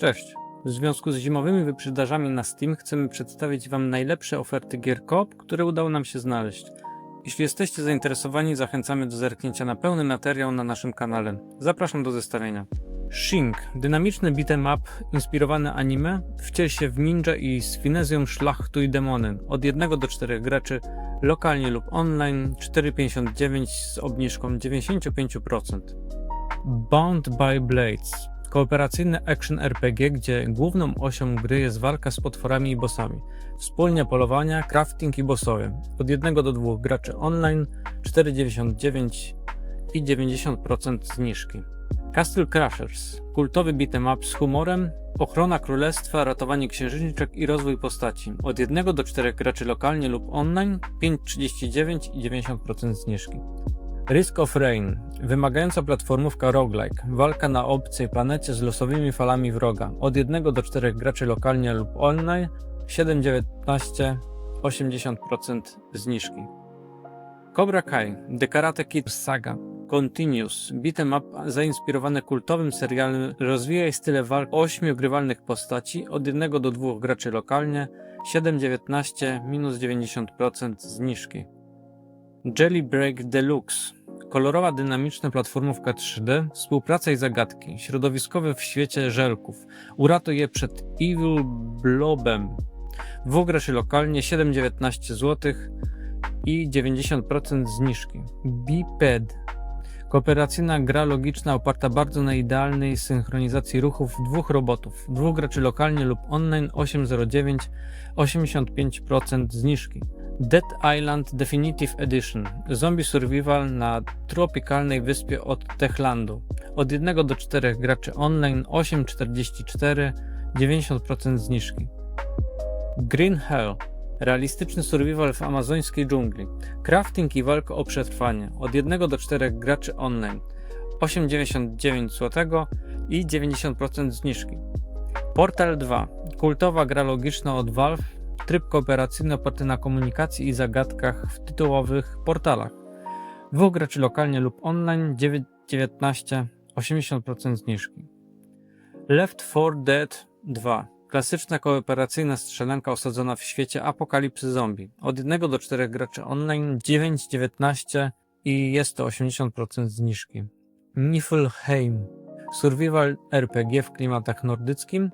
Cześć! W związku z zimowymi wyprzedażami na Steam chcemy przedstawić Wam najlepsze oferty gier KOP, które udało nam się znaleźć. Jeśli jesteście zainteresowani, zachęcamy do zerknięcia na pełny materiał na naszym kanale. Zapraszam do zestawienia. Shing, dynamiczny beat'em up inspirowany anime, wciel się w ninja i z finezją szlachtu i demony. Od 1 do 4 graczy, lokalnie lub online, 4,59 z obniżką 95%. Bound by Blades. Kooperacyjny action RPG, gdzie główną osią gry jest walka z potworami i bossami. Wspólnie polowania, crafting i bossowie. Od 1 do 2 graczy online, 4,99 i 90% zniżki. Castle Crashers. Kultowy beat'em up z humorem, ochrona królestwa, ratowanie księżniczek i rozwój postaci. Od 1 do 4 graczy lokalnie lub online, 5,39 i 90% zniżki. Risk of Rain. Wymagająca platformówka roguelike. Walka na obcej planecie z losowymi falami wroga. Od 1 do 4 graczy lokalnie lub online. 7,19 80% zniżki. Cobra Kai. The Karate Kid Saga. Continuous. Beat'em up zainspirowany kultowym serialem rozwijaj style walk 8 grywalnych postaci. Od 1 do 2 graczy lokalnie. 7,19 minus 90% zniżki. Jelly Break Deluxe. Kolorowa, dynamiczna platformówka 3D, współpraca i zagadki, środowiskowe w świecie żelków. Uratuj je przed Evil Blobem. Dwóch graczy lokalnie, 7,19 zł i 90% zniżki. Biped. Kooperacyjna gra logiczna oparta bardzo na idealnej synchronizacji ruchów dwóch robotów. Dwóch graczy lokalnie lub online 8,09 85% zniżki. Dead Island Definitive Edition Zombie Survival na tropikalnej wyspie od Techlandu. Od 1 do 4 graczy online 8,44 90% zniżki. Green Hell Realistyczny survival w amazońskiej dżungli. Crafting i walka o przetrwanie. Od 1 do 4 graczy online 8,99 zł i 90% zniżki. Portal 2 Kultowa gra logiczna od Valve tryb kooperacyjny oparty na komunikacji i zagadkach w tytułowych portalach. Dwóch graczy lokalnie lub online 9,19 80% zniżki. Left 4 Dead 2 Klasyczna kooperacyjna strzelanka osadzona w świecie apokalipsy zombie. Od 1 do 4 graczy online 9,19 i jest to 80% zniżki. Niflheim Survival RPG w klimatach nordyckim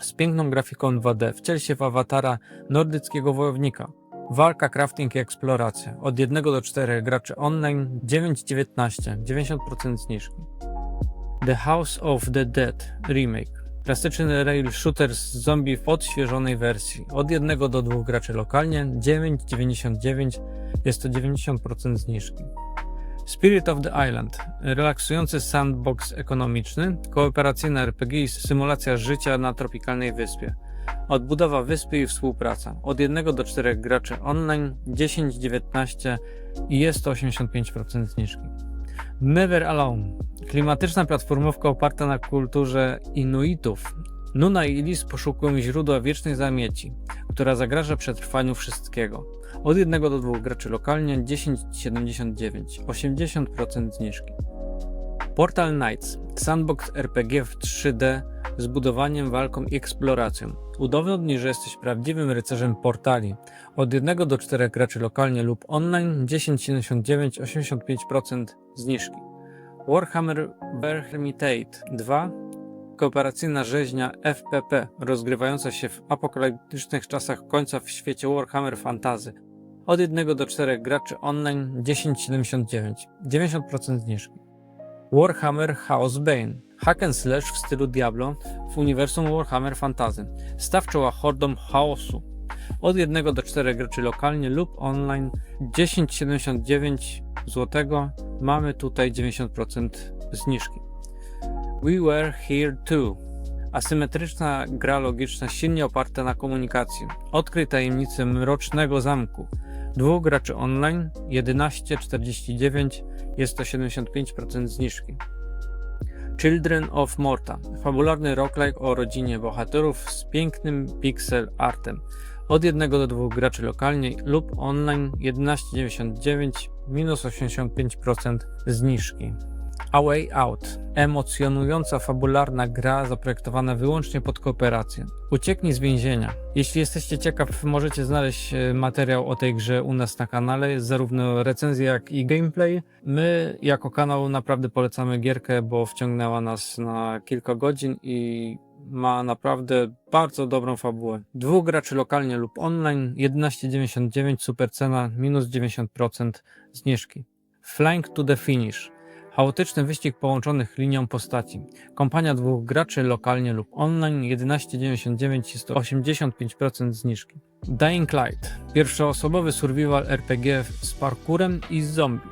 z piękną grafiką 2D. Wciel się w awatara nordyckiego wojownika. Walka, crafting i eksploracja. Od 1 do 4 graczy online 9,19 90% zniżki. The House of the Dead Remake. Klasyczny rail shooter z zombie w odświeżonej wersji. Od 1 do 2 graczy lokalnie 9,99 jest to 90% zniżki. Spirit of the Island. Relaksujący sandbox ekonomiczny, kooperacyjna RPG i symulacja życia na tropikalnej wyspie. Odbudowa wyspy i współpraca. Od 1 do 4 graczy online 10-19 i jest to 85% zniżki. Never Alone. Klimatyczna platformówka oparta na kulturze Inuitów. Nuna i Lis poszukują źródła wiecznej zamieci, która zagraża przetrwaniu wszystkiego. Od 1 do 2 graczy lokalnie 10,79, 80% zniżki. Portal Knights Sandbox RPG w 3D z budowaniem, walką i eksploracją. Udowodnij, że jesteś prawdziwym rycerzem portali. Od 1 do 4 graczy lokalnie lub online 10,79, 85% zniżki. Warhammer Vermintide 2 kooperacyjna rzeźnia FPP rozgrywająca się w apokaliptycznych czasach końca w świecie Warhammer Fantasy. Od 1 do 4 graczy online 10,79, 90% zniżki. Warhammer Chaos Bane Hack and slash w stylu Diablo w uniwersum Warhammer Fantasy. Staw czoła hordom chaosu. Od 1 do 4 graczy lokalnie lub online 10,79 zł. Mamy tutaj 90% zniżki. We Were Here Too. Asymetryczna gra logiczna silnie oparta na komunikacji. Odkryj tajemnicę mrocznego zamku. Dwóch graczy online 11,49 jest to 75% zniżki. Children of Morta. Fabularny roguelike o rodzinie bohaterów z pięknym pixel artem. Od 1 do 2 graczy lokalnie lub online 11,99 minus 85% zniżki. A Way Out. Emocjonująca, fabularna gra zaprojektowana wyłącznie pod kooperację. Ucieknij z więzienia. Jeśli jesteście ciekaw, możecie znaleźć e, materiał o tej grze u nas na kanale. Zarówno recenzja, jak i gameplay. My, jako kanał, naprawdę polecamy gierkę, bo wciągnęła nas na kilka godzin i ma naprawdę bardzo dobrą fabułę. Dwóch graczy lokalnie lub online, 11,99 super cena, minus 90% zniżki. Flying to the finish. Chaotyczny wyścig połączonych linią postaci. Kompania dwóch graczy lokalnie lub online 11,99 jest to 85% zniżki. Dying Light. Pierwszoosobowy survival RPG z parkurem i z zombie.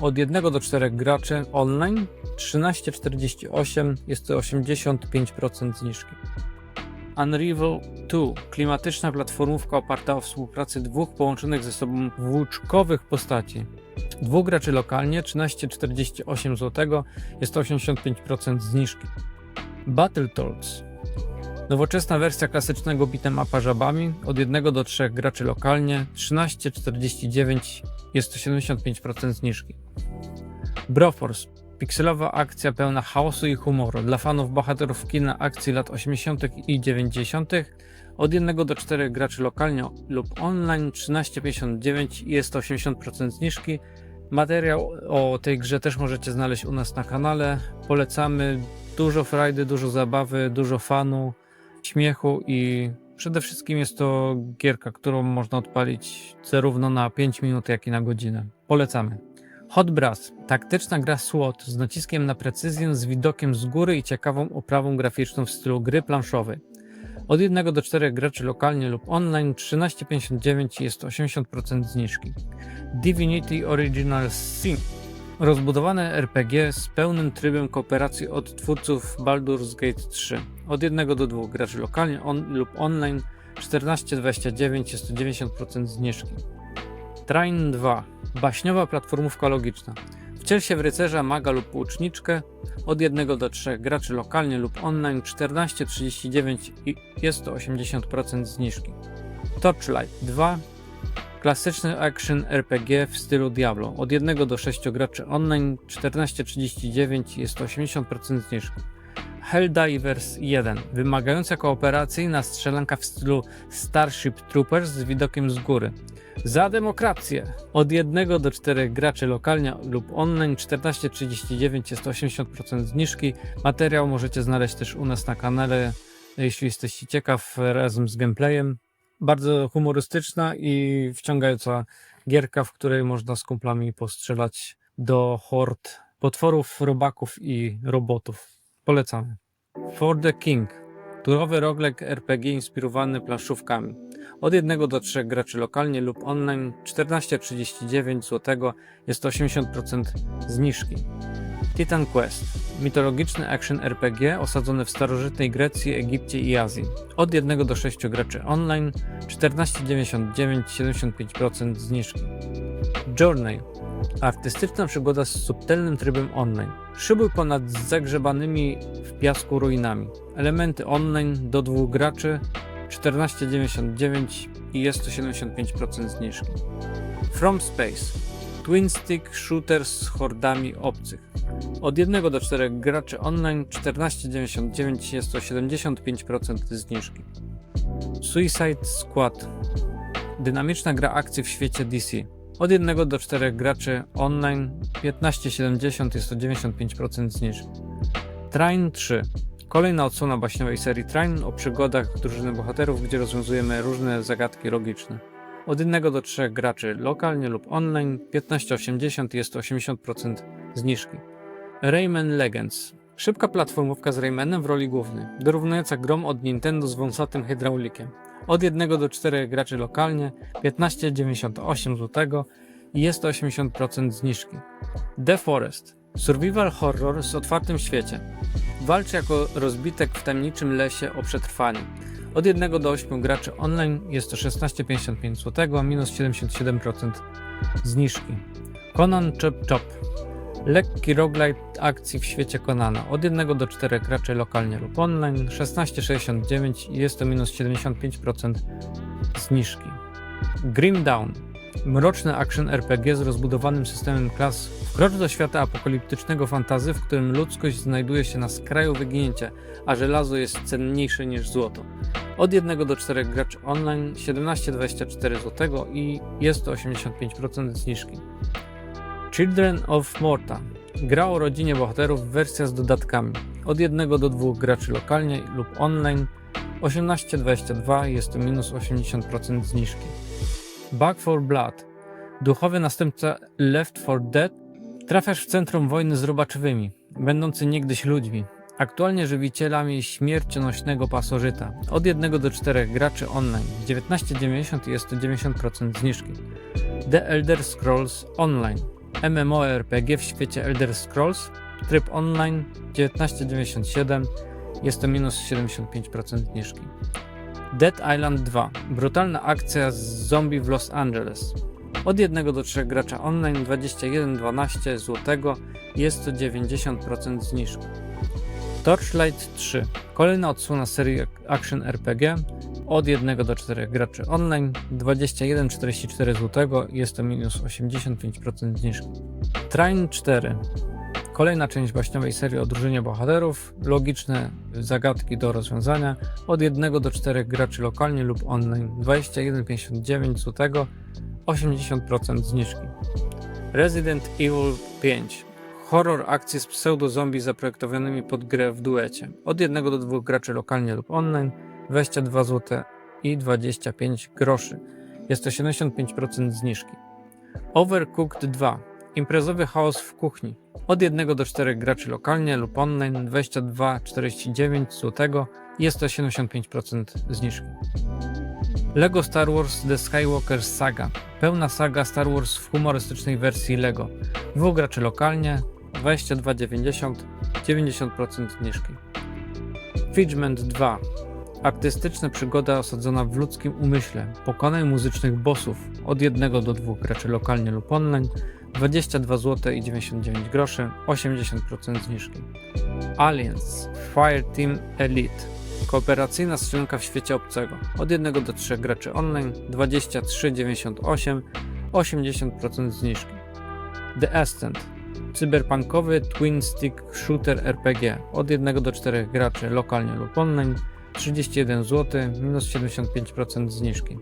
Od 1 do 4 graczy online 13,48 jest to 85% zniżki. Unravel 2. Klimatyczna platformówka oparta o współpracy dwóch połączonych ze sobą włóczkowych postaci. Dwóch graczy lokalnie 13,48 zł jest to 85% zniżki. Battletoads. Nowoczesna wersja klasycznego bitemapa żabami od 1 do 3 graczy lokalnie 13,49 jest to 75% zniżki. Broforce. Pikselowa akcja pełna chaosu i humoru dla fanów bohaterów kina akcji lat 80. i 90. Od 1 do 4 graczy lokalnie lub online 13,59 i jest to 80% zniżki. Materiał o tej grze też możecie znaleźć u nas na kanale. Polecamy dużo frajdy, dużo zabawy, dużo fanu, śmiechu i przede wszystkim jest to gierka, którą można odpalić zarówno na 5 minut, jak i na godzinę. Polecamy. Hot Brass. Taktyczna gra SWOT z naciskiem na precyzję, z widokiem z góry i ciekawą oprawą graficzną w stylu gry planszowej. Od 1 do 4 graczy lokalnie lub online 13,59 jest 80% zniżki. Divinity Original Sin. Rozbudowane RPG z pełnym trybem kooperacji od twórców Baldur's Gate 3. Od 1 do 2 graczy lokalnie on, lub online 14,29 jest to 90% zniżki. Train 2. Baśniowa platformówka logiczna. Wciel się w rycerza, maga lub łuczniczkę. Od 1 do 3 graczy lokalnie lub online 14,39 i jest to 80% zniżki. Torchlight 2. Klasyczny action RPG w stylu Diablo. Od 1 do 6 graczy online 14,39 jest to 80% zniżki. Helldivers 1. Wymagająca kooperacyjna strzelanka w stylu Starship Troopers z widokiem z góry. Za demokrację! Od 1 do 4 graczy lokalnie lub online 14,39 jest to 80% zniżki. Materiał możecie znaleźć też u nas na kanale, jeśli jesteście ciekaw, razem z gameplayem. Bardzo humorystyczna i wciągająca gierka, w której można z kumplami postrzelać do hord potworów, robaków i robotów. Polecamy. For the King. Turowy roguelike RPG inspirowany planszówkami. Od 1 do 3 graczy lokalnie lub online 14,39 zł jest to 80% zniżki. Titan Quest. Mitologiczny action RPG osadzony w starożytnej Grecji, Egipcie i Azji. Od 1 do 6 graczy online 14,99 75% zniżki. Journey. Artystyczna przygoda z subtelnym trybem online. Szybuj ponad zagrzebanymi w piasku ruinami. Elementy online do dwóch graczy 14,99 i jest to 75% zniżki. From Space. Twin Stick Shooter z hordami obcych. Od 1 do 4 graczy online 14,99 jest to 75% zniżki. Suicide Squad. Dynamiczna gra akcji w świecie DC. Od 1 do 4 graczy online 15,70 jest to 95% zniżki. Train 3. Kolejna odsłona baśniowej serii Train o przygodach drużyny bohaterów, gdzie rozwiązujemy różne zagadki logiczne. Od 1 do 3 graczy lokalnie lub online 15,80 jest to 80% zniżki. Rayman Legends. Szybka platformówka z Raymanem w roli głównej, dorównująca grom od Nintendo z wąsatym hydraulikiem. Od 1 do 4 graczy lokalnie 15,98 zł i jest to 80% zniżki. The Forest. Survival horror z otwartym świecie. Walczy jako rozbitek w tajemniczym lesie o przetrwanie. Od 1 do 8 graczy online jest to 16,55 zł, minus 77% zniżki. Conan Chop Chop. Lekki roguelite akcji w świecie Konana. Od 1 do 4 graczy lokalnie lub online 16,69 i jest to minus 75% zniżki. Grim Down. Mroczne action RPG z rozbudowanym systemem klas wkrocz do świata apokaliptycznego fantazy, w którym ludzkość znajduje się na skraju wyginięcia, a żelazo jest cenniejsze niż złoto. Od 1 do 4 graczy online 17,24 zł i jest to 85% zniżki. Children of Morta. Gra o rodzinie bohaterów, wersja z dodatkami. Od 1 do 2 graczy lokalnie lub online 18,22 jest to minus 80% zniżki. Back for Blood. Duchowy następca Left 4 Dead. Trafiasz w centrum wojny z robaczywymi, będący niegdyś ludźmi. Aktualnie żywicielami śmiercionośnego pasożyta. Od 1 do 4 graczy online. 19,90 jest to 90% zniżki. The Elder Scrolls Online. MMORPG w świecie Elder Scrolls. Tryb online 19,97 jest to minus 75% zniżki. Dead Island 2. Brutalna akcja z zombie w Los Angeles. Od 1 do 3 gracza online 21,12 zł jest to 90% zniżki. Torchlight 3. Kolejna odsłona serii Action RPG. Od 1 do 4 graczy online 21,44 zł jest to minus 85% zniżki. Train 4. Kolejna część baśniowej serii o drużynie bohaterów, logiczne zagadki do rozwiązania, od 1 do 4 graczy lokalnie lub online, 21,59 zł, 80% zniżki. Resident Evil 5 Horror akcji z pseudo-zombie zaprojektowanymi pod grę w duecie. Od 1 do 2 graczy lokalnie lub online, 22 zł i 25 groszy. Jest to 75% zniżki. Overcooked 2 Imprezowy chaos w kuchni. Od 1 do 4 graczy lokalnie lub online 22,49 zł jest to 75% zniżki. Lego Star Wars The Skywalker Saga. Pełna saga Star Wars w humorystycznej wersji Lego. Dwóch graczy lokalnie 22,90 90% zniżki. Figment 2. Artystyczna przygoda osadzona w ludzkim umyśle. Pokonaj muzycznych bossów od 1 do 2 graczy lokalnie lub online 22 zł i 99 groszy, 80% zniżki. Aliens Fireteam Elite Kooperacyjna strzelanka w świecie obcego. Od 1 do 3 graczy online 23,98 80% zniżki. The Ascent Cyberpunkowy Twin Stick Shooter RPG. Od 1 do 4 graczy lokalnie lub online 31 zł minus 75% zniżki.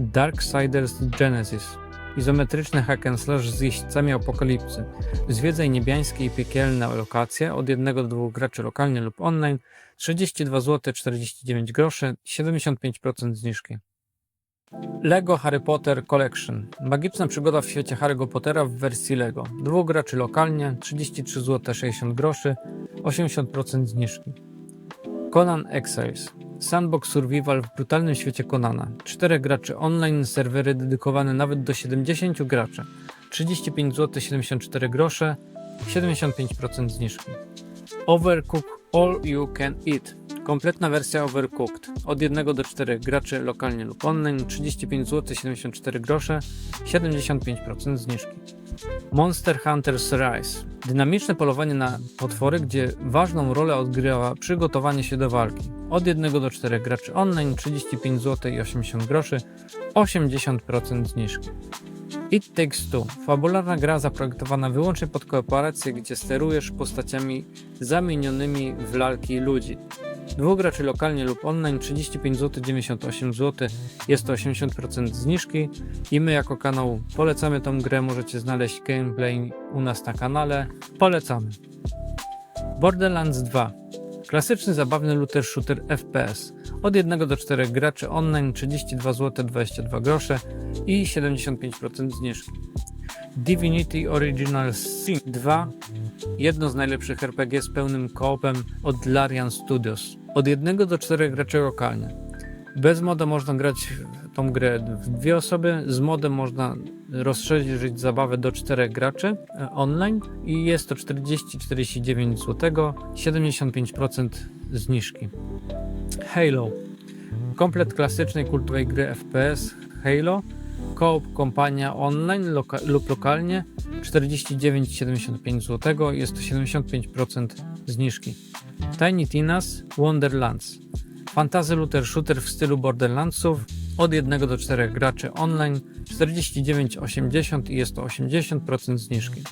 Darksiders Genesis Izometryczny hack and slash z jeźdźcami apokalipsy. Zwiedzaj niebiańskie i piekielne lokacje od 1 do 2 graczy lokalnie lub online. 32 zł 49 groszy, 75% zniżki. Lego Harry Potter Collection. Magiczna przygoda w świecie Harry'ego Pottera w wersji Lego. Dwóch graczy lokalnie, 33 zł 60 groszy, 80% zniżki. Conan Exiles. Sandbox Survival w brutalnym świecie Konana. 4 graczy online, serwery dedykowane nawet do 70 graczy. 35 zł 74 grosze, 75% zniżki. Overcook All You Can Eat. Kompletna wersja Overcooked. Od 1 do 4 graczy lokalnie lub online, 35 zł 74 grosze, 75% zniżki. Monster Hunter's Rise. Dynamiczne polowanie na potwory, gdzie ważną rolę odgrywa przygotowanie się do walki. Od 1 do 4 graczy online 35 zł i 80 groszy, 80% zniżki. It Takes Two. Fabularna gra zaprojektowana wyłącznie pod kooperację, gdzie sterujesz postaciami zamienionymi w lalki ludzi. Dwóch graczy lokalnie lub online 35 zł 98 zł jest to 80% zniżki i my jako kanał polecamy tą grę, możecie znaleźć gameplay u nas na kanale. Polecamy. Borderlands 2 Klasyczny, zabawny looter shooter FPS. Od 1 do 4 graczy online 32 zł 22 grosze i 75% zniżki. Divinity Original Sin 2 Jedno z najlepszych RPG z pełnym koopem od Larian Studios. Od 1 do 4 graczy lokalnie. Bez moda można grać tą grę w dwie osoby, z modem można rozszerzyć zabawę do 4 graczy e, online i jest to 40-49 zł, 75% zniżki. Halo. Komplet klasycznej kultowej gry FPS Halo. Coop kompania online loka lub lokalnie 49,75 zł, jest to 75% zniżki. Tiny Tinas Wonderlands. Fantazy looter shooter w stylu Borderlandsów od 1 do 4 graczy online 49,80 i jest to 80% zniżki.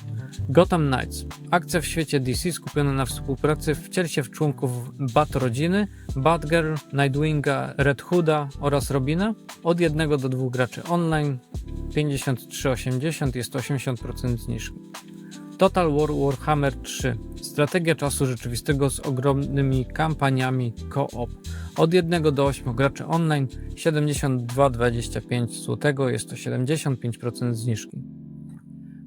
Gotham Knights. Akcja w świecie DC skupiona na współpracy wciel się w członków Bat rodziny, Batgirl, Nightwinga, Red Hooda oraz Robina od 1 do 2 graczy online 53,80 jest to 80% zniżki. Total War Warhammer 3. Strategia czasu rzeczywistego z ogromnymi kampaniami co-op. Od 1 do 8 graczy online 72,25 zł jest to 75% zniżki.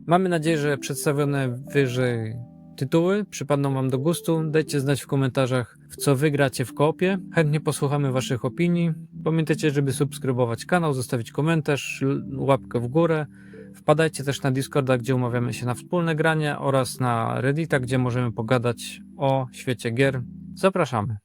Mamy nadzieję, że przedstawione wyżej tytuły przypadną Wam do gustu. Dajcie znać w komentarzach, w co wygracie w koopie. Chętnie posłuchamy Waszych opinii. Pamiętajcie, żeby subskrybować kanał, zostawić komentarz, łapkę w górę. Wpadajcie też na Discorda, gdzie umawiamy się na wspólne granie oraz na Reddita, gdzie możemy pogadać o świecie gier. Zapraszamy.